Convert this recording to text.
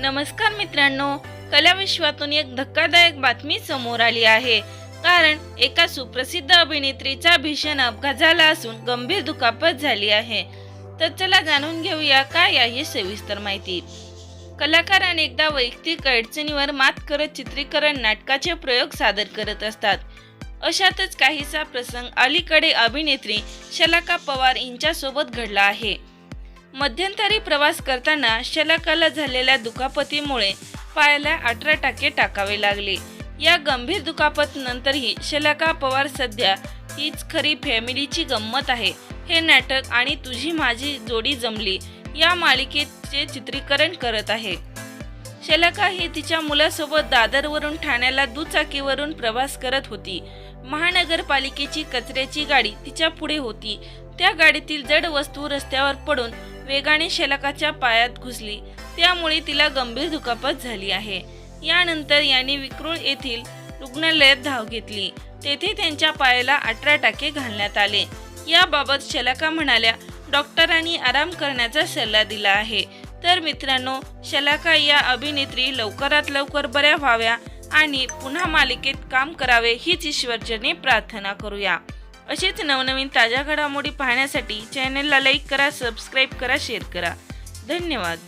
नमस्कार मित्रांनो कला विश्वातून एक धक्कादायक बातमी समोर आली आहे. कारण एका सुप्रसिद्ध अभिनेत्रीचा भीषण अपघात झाला असून गंभीर दुखापत झाली आहे. तर चला जाणून घेऊया काय आहे सविस्तर माहिती. कलाकार अनेकदा वैयक्तिक अडचणीवर मात करत चित्रीकरण नाटकाचे प्रयोग सादर करत असतात. अशातच काहीसा प्रसंग अलीकडे अभिनेत्री शलाका पवार यांच्यासोबत घडला आहे. मध्यंतरी प्रवास करताना शलाकाला झालेल्या दुखापतीमुळे पायाला अठरा टाके टाकावे लागले. या गंभीर दुखापत नंतरही शलाका पवार सध्या हीच खरी फॅमिलीची गंमत आहे. हे नाटक आणि तुझी माझी जोडी जमली या मालिकेचे चित्रीकरण करत आहे. शलाका ही तिच्या मुलासोबत दादरवरून ठाण्याला दुचाकीवरून प्रवास करत होती. महानगरपालिकेची कचऱ्याची गाडी तिच्या पुढे होती. त्या गाडीतील जड वस्तू रस्त्यावर पडून वेगाने शलकाच्या पायात घुसली. त्यामुळे तिला गंभीर दुखापत झाली आहे. यानंतर यांनी विक्रोळ येथील रुग्णालयात धाव घेतली. तेथे त्यांच्या पायाला अठरा टाके घालण्यात आले. याबाबत शलाका म्हणाल्या डॉक्टरांनी आराम करण्याचा सल्ला दिला आहे. तर मित्रांनो शलाका या अभिनेत्री लवकरात लवकर बऱ्या व्हाव्या आणि पुन्हा मालिकेत काम करावे हीच ईश्वरजने प्रार्थना करूया. असेच नवनवीन ताज्या घडामोडी पाहण्यासाठी चॅनलला लाईक करा सबस्क्राईब करा शेअर करा. धन्यवाद.